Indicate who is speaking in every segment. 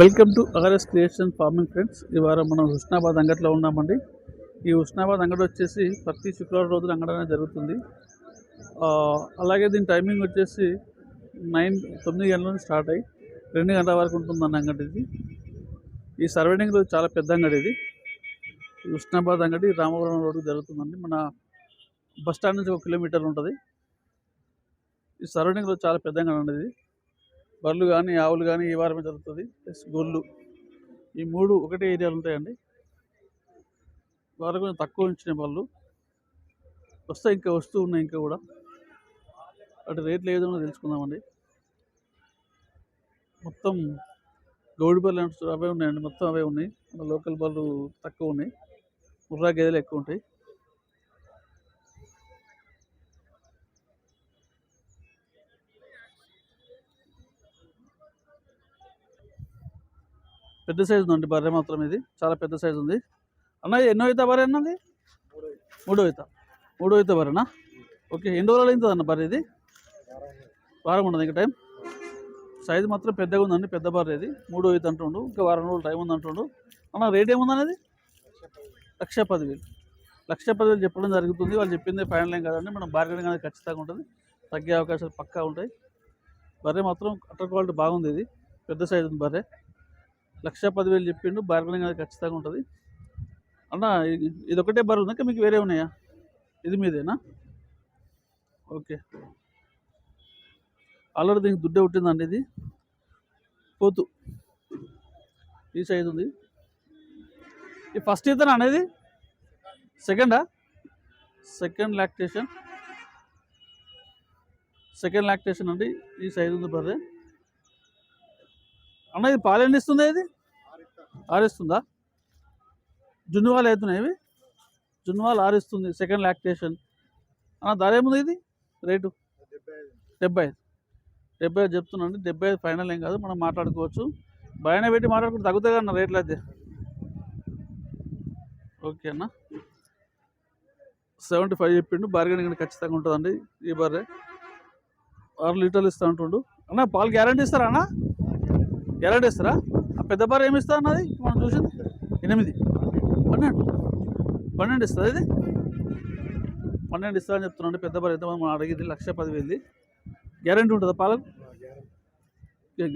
Speaker 1: Welcome to RS creation farming friends. ఈ వారం మనం హుస్నాబాద్ అంగట్లో ఉన్నామండి. ఈ హుస్నాబాద్ అంగడి వచ్చేసి ప్రతి శుక్రవారం రోజున అంగడనే జరుగుతుంది. అలాగే దీని టైమింగ్ వచ్చేసి నైన్ తొమ్మిది గంటల నుంచి స్టార్ట్ అయ్యి రెండు గంటల వరకు ఉంటుందండి అంగడి ఇది. ఈ సరౌండింగ్లో చాలా పెద్ద అంగడి ఇది. హుస్నాబాద్ అంగడి రామవరం రోడ్డు జరుగుతుందండి. మన బస్ స్టాండ్ నుంచి ఒక కిలోమీటర్ ఉంటుంది. ఈ సరౌండింగ్లో చాలా పెద్ద అంగడి అండి ఇది. బర్రెలు కానీ ఆవులు కానీ ఈ వారమే జరుగుతుంది. ప్లస్ గొల్లు ఈ మూడు ఒకటే ఏరియాలు ఉంటాయండి. వారు కొంచెం తక్కువ ఉంచిన వాళ్ళు వస్తే ఇంకా వస్తూ ఉన్నాయి ఇంకా కూడా. అటు రేట్లు ఏదో తెలుసుకుందామండి. మొత్తం గౌడి బర్రెలు అవే ఉన్నాయండి. మొత్తం అవే ఉన్నాయి. మన లోకల్ బర్రెలు తక్కువ ఉన్నాయి. ముర్రా గేదెలు ఎక్కువ ఉంటాయి. పెద్ద సైజు ఉందండి బర్రె మాత్రం ఇది. చాలా పెద్ద సైజు ఉంది. అన్న ఎన్నో అవుతా బర్రె అన్నది మూడో అవుతా మూడో అవుతా బర్రెనా? ఓకే ఎన్ని రోజులు అవుతుంది అన్న బర్రె ఇది? వారం ఉండదు ఇంకా టైం సైజు మాత్రం పెద్దగా ఉందండి పెద్ద బర్రె ఇది. మూడో అవుతా అంటుండు ఇంకా వారం రోజులు టైం ఉంది అంటుండు. అన్న రేట్ ఏముందన్నది లక్ష పదివేలు. లక్ష పదివేలు చెప్పడం జరుగుతుంది. వాళ్ళు చెప్పింది ఫైనల్ ఏం కాదండి. మనం బార్గెనింగ్ అనేది ఖచ్చితంగా ఉంటుంది. తగ్గే అవకాశాలు పక్కా ఉంటాయి. బర్రె మాత్రం అటర్ క్వాలిటీ బాగుంది ఇది. పెద్ద సైజు ఉంది బర్రె. లక్ష పదివేలు చెప్పిండు బార్గెనింగ్ అది ఖచ్చితంగా ఉంటుంది. అన్న ఇది- ఒకటే బరువు ఉందా? మీకు వేరే ఉన్నాయా? ఇది మీదేనా? ఓకే. ఆల్రెడీ దీనికి దుడ్డే పుట్టిందండి ఇది. పోతు. ఈ సైజు ఉంది. ఈ ఫస్ట్ ఇతను అనేది సెకండా సెకండ్ లాక్టేషన్ సెకండ్ లాక్టేషన్ అండి. ఈ సైజు ఉంది బర్రె అన్న ఇది పాలు ఎన్ని ఇస్తుంది ఇది? ఆరిస్తుందా జున్నువాలు అవుతున్నాయి ఇవి? జున్నువాలు ఆరిస్తుంది సెకండ్ లాక్టేషన్ అన్న ధర ఏముంది ఇది? రేటు? డెబ్బై ఐదు. డెబ్బై ఐదు చెప్తున్నాండి డెబ్బై ఐదు ఫైనల్ ఏం కాదు మనం మాట్లాడుకోవచ్చు. భయన పెట్టి మాట్లాడుకుంటే తగ్గుతాయి అన్న రేట్లు అయితే. ఓకే అన్న. సెవెంటీ ఫైవ్ చెప్పిండు బార్గెనింగ్ ఖచ్చితంగా ఉంటుందండి ఈ బర్రె ఆరు లీటర్లు ఇస్తా ఉంటుండు అన్న పాలు గ్యారంటీ ఇస్తారా అన్న? గ్యారంటీ ఇస్తారా ఆ పెద్ద బార్ ఏమి ఇస్తా అన్నది? మనం చూసింది. ఎనిమిది. పన్నెండు. పన్నెండు ఇస్తుంది ఇది. పన్నెండు ఇస్తా అని చెప్తున్నాండి. పెద్ద బార్ ఎంత మనం అడిగింది? లక్ష పదివేలు. గ్యారంటీ ఉంటుందా పాలకు?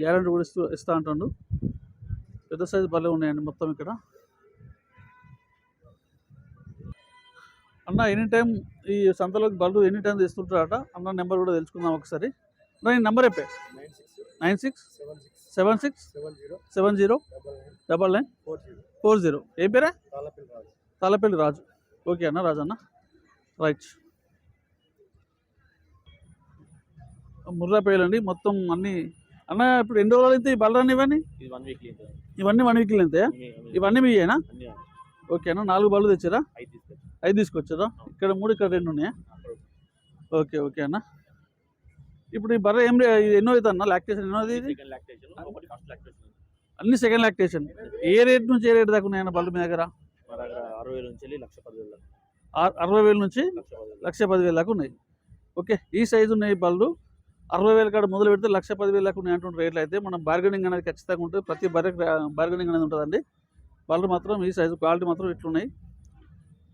Speaker 1: గ్యారంటీ కూడా ఇస్తూ ఇస్తా అంటుండు. పెద్ద సైజు బర్రెలు ఉన్నాయండి మొత్తం ఇక్కడ. అన్న ఎనీ టైం ఈ సంతలోకి బళ్ళు ఎనీ టైం తెస్తుంటారట. అన్న నెంబర్ కూడా తెలుసుకుందాం ఒకసారి. అన్న ఈ నెంబర్ చెప్పే. Nine six.
Speaker 2: Seven six
Speaker 1: seven
Speaker 2: zero
Speaker 1: seven zero
Speaker 2: double nine four zero
Speaker 1: four zero. ఏం పేరా?
Speaker 2: తాళపిల్లి రాజు.
Speaker 1: ఓకే అన్న రాజు అన్న. రైట్ ముర్రా పేలండి మొత్తం అన్నీ. అన్న ఇప్పుడు ఎన్ని రోజులు అయితే ఈ బలరాన్ని ఇవన్నీ? ఇవన్నీ వన్ వీక్లు అయితే ఇవన్నీ మీయేనా?
Speaker 2: అన్ని
Speaker 1: ఓకే అన్న నాలుగు బళ్ళు తెచ్చారా?
Speaker 2: ఐదు
Speaker 1: తీసుకొచ్చారా? ఇక్కడ మూడు ఇక్కడ రెండు ఉన్నాయా? ఓకే ఓకే అన్న. ఇప్పుడు ఈ బర్రె ఏం ఎన్నో అవుతుంది అన్న? లాక్టేషన్ ఎన్నో ఇది? అన్ని సెకండ్ లాక్టేషన్ ఏ రేట్ నుంచి ఏ రేట్ దాకా ఉన్నాయన్న బళ్ళు మీ దగ్గర?
Speaker 2: అరవై వేల నుంచి లక్ష పదివేల దాకా.
Speaker 1: ఆరు- అరవై వేల నుంచి
Speaker 2: లక్ష పదివేల.
Speaker 1: దాకా ఉన్నాయి. ఓకే ఈ సైజు ఉన్నాయి బళ్ళు అరవై వేల కాడ మొదలు పెడితే లక్ష పదివేల దాకా ఉన్నాయి అంటుంటే రేట్లు అయితే. మనం బార్గెనింగ్ అనేది ఖచ్చితంగా ఉంటుంది. ప్రతి బర్రెకి బార్గెనింగ్ అనేది ఉంటుందండి. బళ్ళు మాత్రం ఈ సైజు క్వాలిటీ మాత్రం ఇట్లున్నాయి.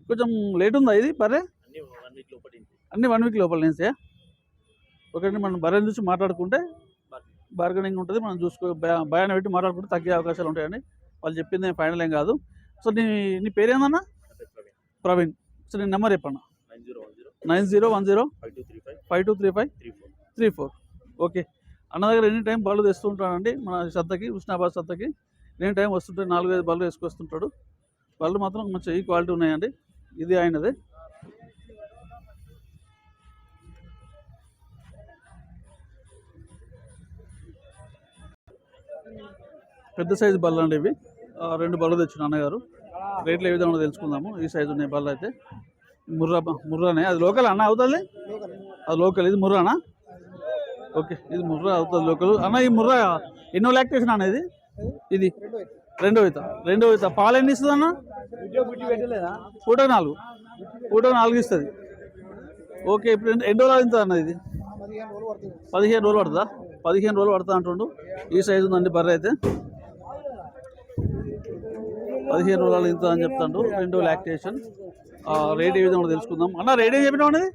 Speaker 1: కొంచెం లేట్ ఉందా ఇది బర్రె?
Speaker 2: అన్ని వన్ వీక్ లోపల
Speaker 1: అన్ని వన్ వీక్ లోపల నుంచే ఒకటి మనం బర్రెని చూసి మాట్లాడుకుంటే బార్గెనింగ్ ఉంటుంది. మనం చూసుకో భయాన్ని పెట్టి మాట్లాడుకుంటే తగ్గే అవకాశాలు ఉంటాయండి వాళ్ళు చెప్పింది ఫైనల్ ఏం కాదు. సో నీ నీ పేరేందన్నా? ప్రవీణ్. సో నీ number చెప్పన్న?
Speaker 2: Nine zero one zero.
Speaker 1: Nine zero one zero
Speaker 2: five two three five.
Speaker 1: Two three five
Speaker 2: three four
Speaker 1: three four. Okay. అన్న దగ్గర ఎనీ టైం బళ్ళు తెస్తుంటాడండి? మన శ్రద్ధకి ఉష్ణాబాద్ శ్రద్ధకి. ఎనీ టైం వస్తుంటే నాలుగు ఐదు బళ్ళు వేసుకొస్తుంటాడు. బళ్ళు మాత్రం మంచి ఈ క్వాలిటీ ఉన్నాయండి. ఇది ఆయనదే. పెద్ద సైజు బళ్ళు అండి ఇవి. రెండు బళ్ళు తెచ్చిన అన్నగారు రేట్లు ఏ విధంగా తెలుసుకుందాము? ఈ సైజు ఉన్నాయి బళ్ళు అయితే. ముర్రా ముర్రానే? అది లోకల్ అన్న అవుతుంది? అది లోకల్. ఇది ముర్రానా? ఓకే ఇది ముర్రా అవుతుంది లోకల్. అన్న ఈ ముర్రా ఎన్నో లాక్టేషన్ అన్న ఇది? ఇది? రెండో అవుతా రెండో అవుతా పాలు ఎన్ని ఇస్తుంది అన్న? పూట నాలుగు. పూట నాలుగు ఇస్తుంది. ఓకే ఇప్పుడు ఎన్ని రోజులు అవుతుంది అన్న ఇది? పదిహేను రోజులు పడుతుందా? పదిహేను రోజులు పడుతుంది అంటుండు? ఈ సైజు ఉందండి బర్రె అయితే. పదిహేను రోజులు ఇంత అని చెప్తాడు. రెండు లాక్టేషన్. రేట్ ఏ విధంగా తెలుసుకుందాం. అన్న రేట్ ఏం చెప్పినావు అనేది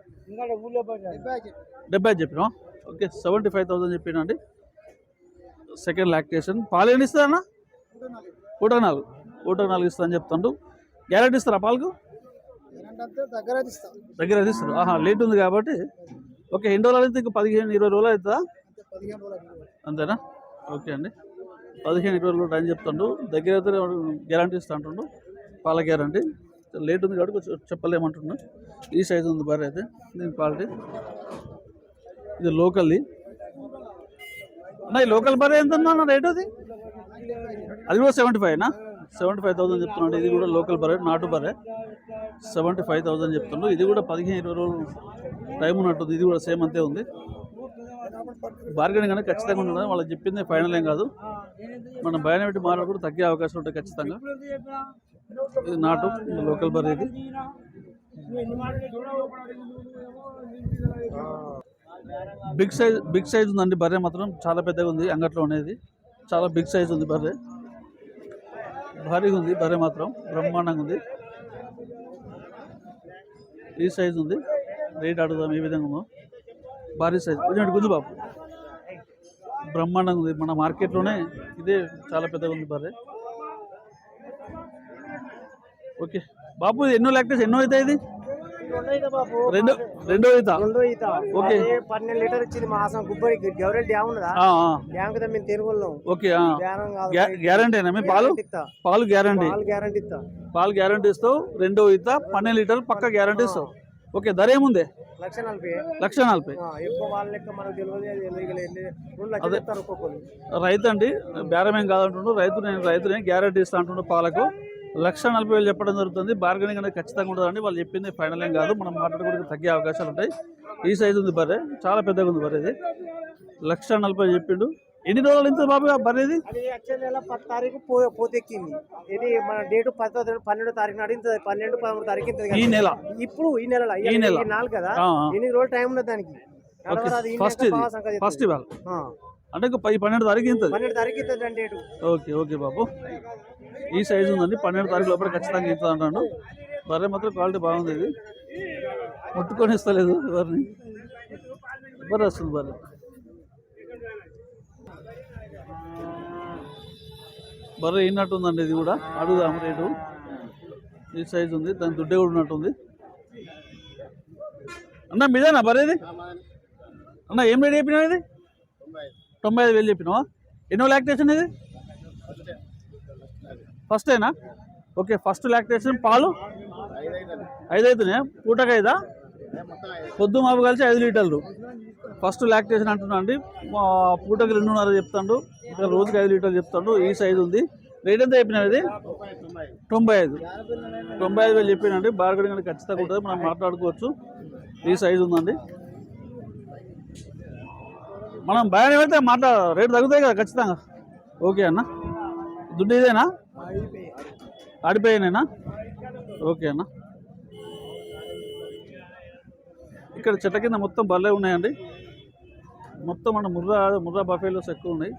Speaker 1: డెబ్బై చెప్పినా ఓకే సెవెంటీ ఫైవ్ థౌసండ్ చెప్పినా అండి సెకండ్ లాక్టేషన్. పాలు ఎన్ని ఇస్తా అన్న? పూట నాలుగు పూట నాలుగు ఇస్తా అని చెప్తాడు. గ్యారెంటీ ఇస్తారా పాలకు?
Speaker 3: దగ్గర
Speaker 1: ఇస్తారు. ఆహా లేట్ ఉంది కాబట్టి. ఓకే ఎన్ని రోజులు అయితే ఇంకా పదిహేను ఇరవై రోజులు అవుతుందా? అంతేనా? ఓకే అండి. పదిహేను ఇరవై రోజులు టైం చెప్తుండు. దగ్గర దగ్గర గ్యారంటీ ఇస్తా అంటుండు పాల గ్యారంటీ. లేట్ ఉంది కాబట్టి కొంచెం చెప్పలేమంటున్నా ఈ సైజు ఉంది బర్రె అయితే. దీని క్వాలిటీ. ఇది లోకల్ది. అన్న ఈ లోకల్ బర్రె ఎంత ఉందన్న రేట్ అది? అది కూడా సెవెంటీ ఫైవ్నా సెవెంటీ ఫైవ్ థౌసండ్ చెప్తున్నాడు. ఇది కూడా లోకల్ బర్రె నాటు బర్రె. సెవెంటీ ఫైవ్ థౌసండ్ చెప్తుండ్రు ఇది కూడా పదిహేను ఇరవై రోజులు టైం ఉన్నట్టుంది. ఇది కూడా సేమ్ అంతే ఉంది. బార్గెనింగ్ అనేది ఖచ్చితంగా ఉండదు వాళ్ళు చెప్పింది ఫైనల్ ఏం కాదు. మనం భయం పెట్టి మాటలు కూడా తగ్గే అవకాశం ఉంటాయి ఖచ్చితంగా. ఇది నాటు లోకల్ బర్రె ఇది. బిగ్ సైజ్ బిగ్ సైజ్ ఉందండి బర్రె మాత్రం. చాలా పెద్దగా ఉంది అంగట్లో ఉండేది. చాలా బిగ్ సైజ్ ఉంది బర్రె. భారీగా ఉంది బర్రె మాత్రం. బ్రహ్మాండంగా ఉంది. ఈ సైజ్ ఉంది. రేట్ అడుగుదాం ఏ విధంగా ఉందో. భారీ సైజ్ కొంచెం గుంజు బాబు. బ్రహ్మాండంగా ఉంది. మన మార్కెట్లోనే ఇదే చాలా పెద్దగా ఉంది బర్రె. ఓకే. బాబు ఎన్నో లాక్టేస్ ఎన్నో అవుతాయి ఇది? రెండో రెండో అవుతా
Speaker 3: రెండో ఈత.
Speaker 1: ఓకే.
Speaker 3: అదే పన్నెండు లీటర్ ఇచ్చింది మాసం గుబ్బరి గౌరెల్ డ్యామ్ ఉన్నదా?
Speaker 1: ఆ, ఆ.
Speaker 3: డ్యామ్ కదా మేము తిరుగున్నాం.
Speaker 1: ఓకే గ్యారంటీనా మీ పాలు?
Speaker 3: గ్యారెంటీ
Speaker 1: పాలు గ్యారంటీ.
Speaker 3: పాలు గ్యారంటీ ఇస్తా.
Speaker 1: పాలు గ్యారంటీ ఇస్తావు. రెండో ఈత పన్నెండు లీటర్లు పక్క గ్యారంటీ ఇస్తావు. ఓకే ధర ఏముంది?
Speaker 3: లక్ష నలభై.
Speaker 1: లక్ష నలభై.
Speaker 3: ఆ, ఎక్కువ వాళ్ళ లెక్క మనకు తెలియదు
Speaker 1: రైతు అండి బేరం ఏం కాదంటుండు రైతు నేను రైతునే గ్యారంటీ ఇస్తా అంటుండు పాలకు. లక్ష నలభై వేలు చెప్పడం జరుగుతుంది బార్గెనింగ్ అనేది ఖచ్చితంగా ఉంటుందండి వాళ్ళు చెప్పింది ఫైనల్ ఏం కాదు మనం మాట్లాడుకోవడానికి తగ్గే అవకాశాలు ఉంటాయి. ఈ సైజు ఉంది బర్రె చాలా పెద్దగా ఉంది బర్రె ఇది. లక్ష నలభై చెప్పిండు. ఎన్ని రోజులు ఇంత బాబు ఆ బర్రె ఇది
Speaker 3: అది వచ్చే నెల పది తారీఖు పో పోతెక్కింది. ఇది మన డేటు పదో పన్నెండు తారీఖు నాడు ఇంత పన్నెండు పదమూడు తారీఖు ఇంత
Speaker 1: ఈ నెల.
Speaker 3: ఇప్పుడు ఈ నెల
Speaker 1: ఈ నెల.
Speaker 3: నాలుగు కదా. ఎనిమిది రోజులు టైం ఉన్నది దానికి?
Speaker 1: First first. ఇవాళ. అంటే ఇంకా పై పన్నెండు తారీఖు ఇంతది.
Speaker 3: పన్నెండు తారీఖు డేటు.
Speaker 1: ఓకే ఓకే బాబు. ఈ సైజు ఉందండి. పన్నెండు తారీఖు లోపల ఖచ్చితంగా ఇస్తా అంటాను బర్రె మాత్రం క్వాలిటీ బాగుంది ఇది. ముట్టుకొని ఇస్తలేదు బర్రెని బర్రె వస్తుంది బర్రె. బర్రె ఇన్నట్టుందండి ఇది కూడా. అడుగుదాం రేటు. ఈ సైజు ఉంది దాని దుడ్డే కూడా ఉన్నట్టుంది. అన్న మీదేనా బర్రేది అన్న ఏం రేట్ చెప్పినా ఇది? తొంభై ఐదు వేలు చెప్పినావా? ఎన్నో లాక్టేషన్ ఇది? ఫస్టేనా ఓకే ఫస్ట్ లాక్టేషన్ పాలు? ఐదు అవుతున్నాయి పూటకు ఐదా పొద్దు మాపు కలిసి ఐదు లీటర్లు. ఫస్ట్ లాక్టేషన్ అంటున్నా అండి. మా పూటకి రెండున్నర చెప్తాడు. ఇక్కడ రోజుకి ఐదు లీటర్లు చెప్తాడు. ఈ సైజు ఉంది. రేట్ ఎంత చెప్పినా ఇది? తొంభై ఐదు. తొంభై ఐదు వేలు చెప్పినండి బార్గడింగ్ అనేది ఖచ్చితంగా ఉంటుంది. మనం మాట్లాడుకోవచ్చు. ఈ సైజు ఉందండి. మనం భయం వెళ్తే మాట్లా రేటు తగ్గుతాయి కదా ఖచ్చితంగా. ఓకే అన్న. దుడ్డు ఇదేనా? ఆడిపోయానేనా ఓకే అన్న. ఇక్కడ చెట్ల కింద మొత్తం బల్లే ఉన్నాయండి. మొత్తం అంటే ముర్రా ముర్రా బఫేలోస్ ఎక్కువ ఉన్నాయి.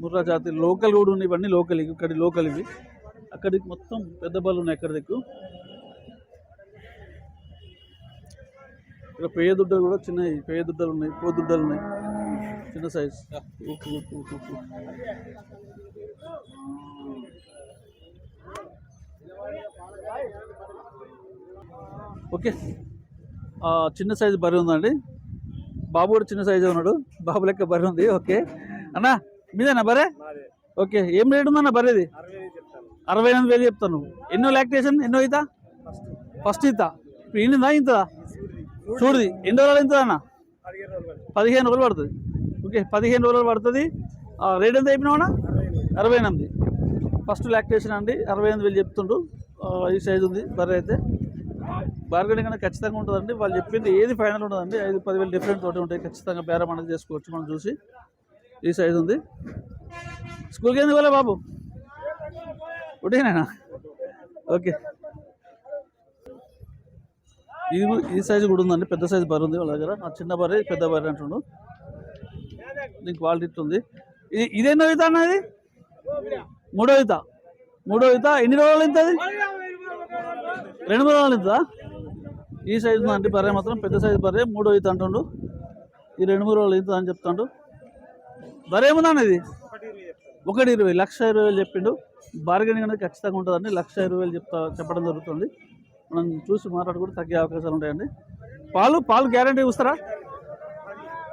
Speaker 1: ముర్రా జాతి లోకల్ కూడా ఉన్నాయి ఇవన్నీ లోకల్ ఇక్కడ లోకల్ ఇవి. అక్కడికి మొత్తం పెద్ద బళ్ళు ఉన్నాయి ఎక్కడ దిక్కు. ఇక్కడ పేయ దుడ్డలు కూడా చిన్నవి పేయ దుడ్డలు ఉన్నాయి పో దుడ్డలు ఉన్నాయి. చిన్న సైజ్ ఓకే. చిన్న సైజు బర్రె ఉందండి. బాబు కూడా చిన్న సైజు ఉన్నాడు. బాబు లెక్క బర్రె ఉంది. ఓకే. అన్నా మీదేనా బర్రె ఓకే ఏం రేట్ ఉందన్న బర్రెది అరవై ఎనిమిది వేలు చెప్తాను. ఎన్నో లాక్టేషన్ ఎన్నో ఈత? ఫస్ట్. ఈత. ఇప్పుడు ఈనిందా ఇంతదా చూడుది ఎన్ని రోజులు ఇంతదా అన్న? పదిహేను రోజులు పడుతుంది. ఓకే పదిహేను రోజులు పడుతుంది. ఆ, రేట్ ఎంత చెప్పినావన్నా అరవై ఎనిమిది. ఫస్ట్ లాక్టేషన్ అండి. అరవై ఎనిమిది వేలు చెప్తుండ్రు. ఈ సైజు ఉంది బర్రె అయితే. బార్గెనింగ్ అనేది ఖచ్చితంగా ఉంటుందండి. వాళ్ళు చెప్పింది ఏది ఫైనల్ ఉండదండి. ఐదు పదివేలు డిఫరెంట్ తోటి ఉంటాయి. ఖచ్చితంగా బేరం అనేది చేసుకోవచ్చు మనం చూసి. ఈ సైజు ఉంది. స్కూల్కి ఎందుకు వెళ్ళా బాబు? ఒకటేనా ఓకే ఇది ఈ సైజు కూడా ఉందండి. పెద్ద సైజు బర్రె ఉంది వాళ్ళ దగ్గర. ఆ చిన్న బర్రె పెద్ద బర్రె అంటుండు. దీనికి క్వాలిటీ ఉంది ఇది ఇదేనో ఈత అన్నది మూడో ఈత. మూడో ఈత. ఎన్ని రోజులు ఇంతది రెండు మూడు రోజులు ఇంత ఈ సైజు ఉందంటే బర్రె మాత్రం. పెద్ద సైజు బర్రె మూడో ఈత అంటుండు. ఈ రెండు మూడు రోజులు ఇంత అని చెప్తాడు. ధర ఏముందండి ఇది? ఒకటి ఇరవై లక్ష ఇరవై వేలు చెప్పిండు. బార్గెనింగ్ అనేది ఖచ్చితంగా ఉంటుందండి. లక్ష ఇరవై వేలు చెప్తా చెప్పడం జరుగుతుంది. మనం చూసి మాట్లాడుకుంటే తగ్గే అవకాశాలు ఉంటాయండి. పాలు పాలు గ్యారంటీ ఇస్తారా?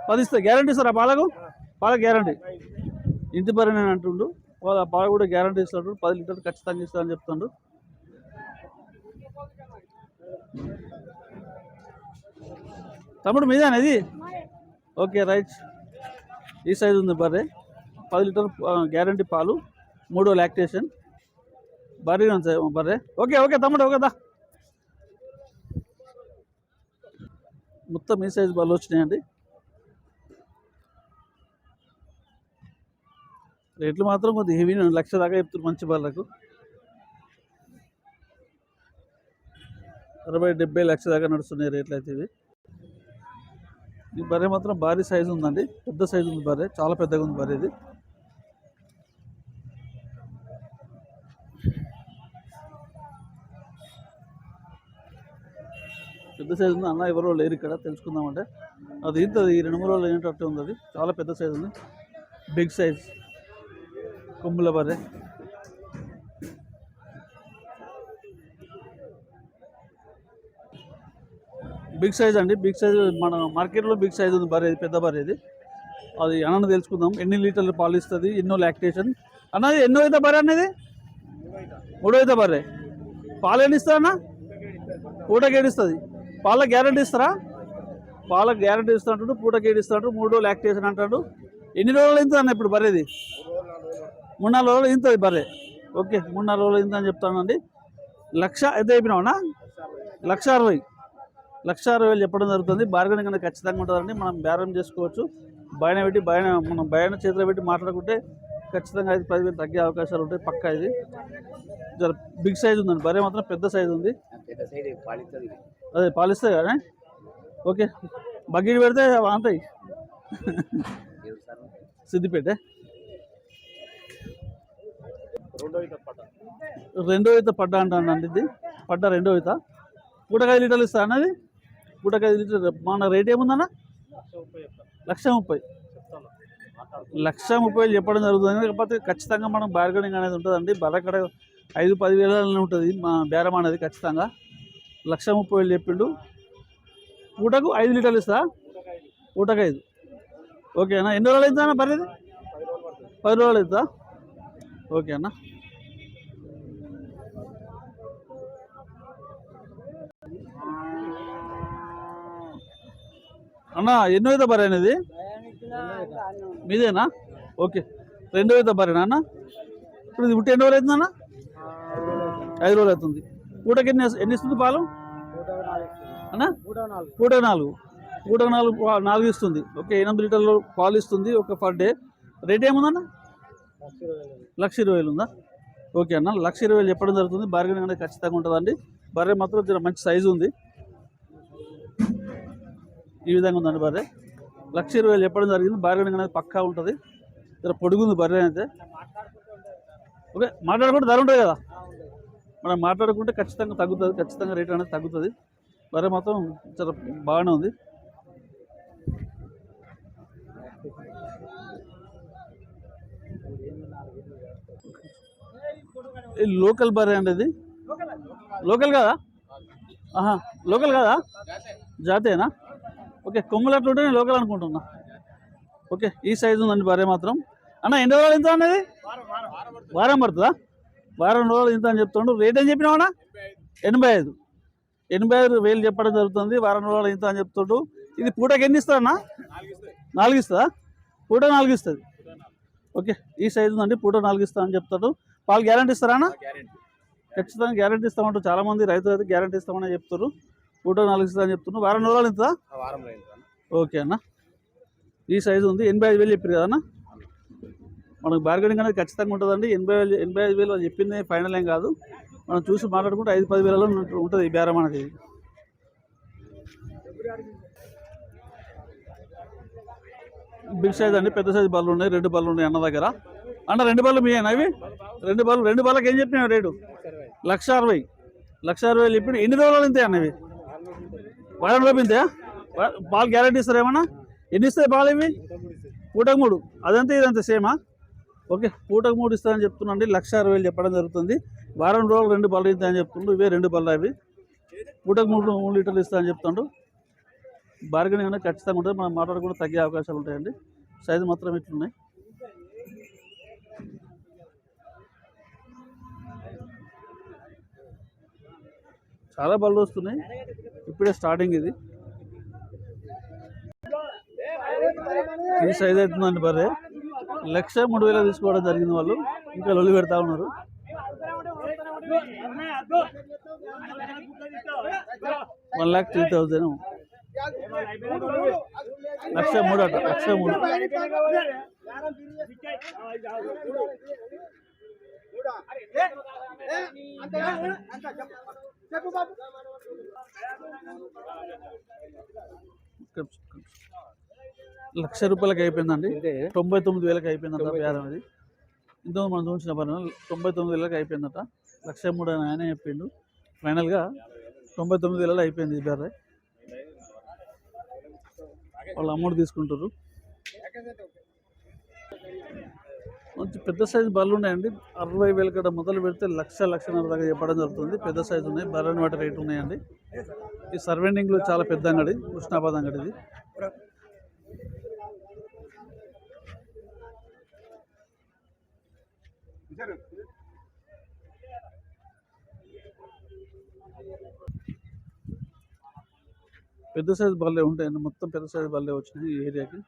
Speaker 1: పది ఇస్తా గ్యారంటీ ఇస్తారా పాలకు? పాల గ్యారంటీ. ఇంటి పరి నేను అంటుండు. పాల పాలు కూడా గ్యారంటీ ఇస్తాడు. పది లీటర్లు ఖచ్చితంగా ఇస్తాడని చెప్తుండు. తమ్ముడు మీదేనా ఇది? Okay right. ఈ సైజు ఉంది బర్రె. పది లీటర్ గ్యారంటీ పాలు మూడో లాక్టేషన్. బర్రె ఉంది బర్రె. ఓకే ఓకే తమ్ముడు ఓకే దా. మొత్తం ఈ సైజు బర్రెలు వచ్చినాయండి. రేట్లు మాత్రం కొద్దిగా హెవీ లక్ష దాకా చెప్తున్నారు మంచి బర్రెలకు. అరవై డెబ్బై లక్ష దాకా నడుస్తున్నాయి రేట్లు అయితే ఇవి. ఈ బర్రె మాత్రం భారీ సైజు ఉందండి. పెద్ద సైజు ఉంది బర్రె. చాలా పెద్దగా ఉంది బర్రె ఇది. పెద్ద సైజు ఉంది. అన్న ఎవరో లేరు ఇక్కడ. తెలుసుకుందామంటే. అది ఇంత ఈ రెండు మూడు రోజులు ఏంటంటే ఉంది అది. చాలా పెద్ద సైజు ఉంది. Big size. కొమ్ముల బర్రె. బిగ్ సైజ్ అండి. బిగ్ సైజ్ మన మార్కెట్లో బిగ్ సైజ్ ఉంది బరేది ఇది పెద్ద బరేది అది అన్న తెలుసుకుందాం. ఎన్ని లీటర్లు పాలు ఇస్తుంది ఎన్నో లాక్టేషన్. అన్నది ఎన్నో అయితే బర్రె అనేది మూడో అయితే బర్రె. పాలు ఎన్ని ఇస్తా అన్న? పూటకి ఏడిస్తుంది పాల గ్యారంటీ ఇస్తారా? పాల గ్యారంటీ ఇస్తా అంటాడు పూటకి ఏడిస్తాడు మూడో లాక్టేషన్ అంటాడు. ఎన్ని రోజులు ఇంత అన్న ఇప్పుడు బరేది మూడు నాలుగు రోజులు ఇంతది బరే ఓకే మూడు నాలుగు రోజులు ఇంత అని చెప్తానండి. లక్ష అయితే అయిపోయినావునా లక్ష అరవై. లక్ష అరవై వేలు చెప్పడం జరుగుతుంది. బార్గెనింగ్ అనేది ఖచ్చితంగా ఉంటుందండి. మనం బేరం చేసుకోవచ్చు. బయట పెట్టి బయట మనం బయట చేతిలో పెట్టి మాట్లాడుకుంటే ఖచ్చితంగా ఐదు పది వేలు తగ్గే అవకాశాలు ఉంటాయి. పక్కా ఇది. జర బిగ్ సైజ్ ఉందండి. బరే మాత్రం పెద్ద సైజ్ ఉంది. అదే పాలిస్తాయి కదా? ఓకే. బగ్గీలు పెడితే అంతాయి సిద్దిపేట.
Speaker 2: రెండో ఈత
Speaker 1: పడ్డా. అంటానండి ఇది. పడ్డా రెండో ఈత. పూటకాయ లీటర్లు ఇస్తా అన్నది పూటకాయ లీటర్ మన రేట్ ఏముందన్న?
Speaker 2: లక్ష ముప్పై.
Speaker 1: లక్ష ముప్పై ముప్పై వేలు చెప్పడం జరుగుతుంది. కాకపోతే ఖచ్చితంగా మనం బార్గెనింగ్ అనేది ఉంటుందండి. బరకడ ఐదు పది వేలనే ఉంటుంది మా బేరం అనేది ఖచ్చితంగా. లక్ష ముప్పై వేలు చెప్పిండు. పూటకు ఐదు లీటర్లు ఇస్తా పూటకు ఐదు ఓకే అన్న. ఎన్ని రోజులు అవుతుందన్న పర్లేదు పది రోజులు అవుతుందా? ఓకే అన్న. అన్న ఎన్నో అయితే బర్రె అనేది మీదేనా? ఓకే. రెండో అయితే బర్రెనా అన్న? ఇప్పుడు ఇది పుట్టి ఎన్ని రోజులు అవుతుంది అన్న ఐదు రోజులు అవుతుంది. పూటకి ఎన్ని ఎన్ని ఇస్తుంది పాలు? అన్న? పూట నాలుగు. పూట నాలుగు నాలుగు ఇస్తుంది. ఓకే ఎనిమిది లీటర్లు పాలు ఇస్తుంది ఒక పర్ డే. రేట్ ఏముందన్న? లక్ష ఇరవై వేలు ఉందా? ఓకే అన్న లక్ష ఇరవై వేలు చెప్పడం జరుగుతుంది. బార్గెనింగ్ అనేది ఖచ్చితంగా ఉంటుందండి. బర్రె మాత్రం మంచి సైజు ఉంది. ఈ విధంగా ఉందండి బర్రె. లక్ష ఇరవై వేలు చెప్పడం జరిగింది. బార్గెనింగ్ అనేది పక్కా ఉంటుంది. జర పొడుగుంది బర్రె అయితే. ఓకే మాట్లాడుకుంటే ధర ఉంటుంది కదా? మనం మాట్లాడుకుంటే ఖచ్చితంగా తగ్గుతుంది. ఖచ్చితంగా రేట్ అనేది తగ్గుతుంది. బర్రె మాత్రం చాలా బాగానే ఉంది. లోకల్ బర్రె అండి ఇది. లోకల్ కదా? ఆహా లోకల్ కదా? జాతేనా? ఓకే కొమ్ములు ఉంటే నేను లోకల్ అనుకుంటున్నా. ఓకే ఈ సైజు ఉందండి బర్రె మాత్రం. అన్న ఎన్ని రోజులు ఇంత అనేది వారం పడుతుందా? వారం రోజులు ఇంత అని చెప్తుండు. రేట్ ఏం చెప్పినావన్నా ఎనభై ఐదు. ఎనభై ఐదు వేలు చెప్పడం జరుగుతుంది. వారం రోజులు ఇంత అని చెప్తుండు. ఇది పూటకి ఎన్ని ఇస్తా అన్న? నాలుగు ఇస్తా పూట నాలుగు ఇస్తుంది. ఓకే ఈ సైజు ఉందండి. పూట నాలుగు ఇస్తా అని చెప్తాడు. పాలు గ్యారంటీ ఇస్తారా అన్న? ఖచ్చితంగా గ్యారంటీ ఇస్తామంటూ చాలా మంది రైతులు అయితే గ్యారంటీ ఇస్తామని చెప్తారు. పూట నాలుగు ఇస్తా అని చెప్తున్నారు వారం రోజులు ఇంత
Speaker 3: వారంలో
Speaker 1: ఓకే అన్న. ఈ సైజు ఉంది ఎనభై ఐదు వేలు చెప్పారు కదా అన్న? మనకు బార్గెనింగ్ అనేది ఖచ్చితంగా ఉంటుందండి. ఎనభై వేలు ఎనభై ఐదు వేలు చెప్పింది ఫైనల్ ఏం కాదు. మనం చూసి మాట్లాడుకుంటే ఐదు పది వేలలో ఉంటు- ఉంటుంది ఈ బేరం అనేది. బిగ్ సైజ్ అండి పెద్ద సైజ్ బళ్ళు ఉన్నాయి రెండు బళ్ళు ఉన్నాయి అన్న దగ్గర. అన్న రెండు బళ్ళు మీ అవి రెండు బళ్ళు రెండు బళ్ళకి ఏం చెప్పినావు రేటు? లక్ష అరవై. లక్ష అరవై. ఇప్పుడు ఎన్ని రోజులు ఇంతే అన్న ఇవి వారం పాలు గ్యారెంటీ ఇస్తారు ఏమన్నా? ఎన్ని ఇస్తాయి పాలు ఇవి? పూటకు మూడు. అదంతా ఇదంతా సేమా? ఓకే పూటకు మూడు ఇస్తానని చెప్తున్నాండి లక్ష అరవై వేలు చెప్పడం జరుగుతుంది. వారం రోజులు రెండు బళ్ళు ఇద్దామని చెప్తుండ్రు ఇవే రెండు బళ్ళు అవి. పూటకు మూడు మూడు లీటర్లు ఇస్తానని చెప్తుండ్రు బార్గెన్ ఏమైనా ఖచ్చితంగా ఉంటుంది. మనం మాట్లాడుకుంటే తగ్గే అవకాశాలు ఉంటాయండి. సైజు మాత్రం ఇట్లున్నాయి. చాలా బళ్ళు వస్తున్నాయి. ఇప్పుడే స్టార్టింగ్ ఇది. ఇది సైజ్ అవుతుందండి బర్రె లక్ష మూడు వేల తీసుకోవడం జరిగింది వాళ్ళు. ఇంకా లొల్లి పెడతా ఉన్నారు. One lakh three thousand. లక్ష మూడు అట లక్ష మూడు. లక్ష రూపాయలకి అయిపోయిందండి. తొంభై తొమ్మిది వేలకి అయిపోయిందంట బేరం అది. ఇంతకుముందు మనం చూసిన పని తొంభై తొమ్మిది వేలకి అయిపోయిందట. లక్ష మూడు అని ఆయన చెప్పిండు. ఫైనల్గా తొంభై తొమ్మిది వేలలో అయిపోయింది ఈ బేర. వాళ్ళు అమౌంట్ తీసుకుంటారు మంచి పెద్ద సైజు బర్రెలు ఉన్నాయండి. అరవై వేల కడ మొదలు పెడితే లక్ష లక్షన్నర దాకా చెప్పడం జరుగుతుంది. పెద్ద సైజు ఉన్నాయి. బర్రెని వాటి రేటు ఉన్నాయండి. ఈ సర్వెండింగ్లో చాలా పెద్ద అంగడి కృష్ణాబాద్ అంగడి ఇది. పెద్ద సైజు బల్లే ఉంటాయండి. మొత్తం పెద్ద సైజు బల్లే వచ్చినాయి ఈ ఏరియాకి.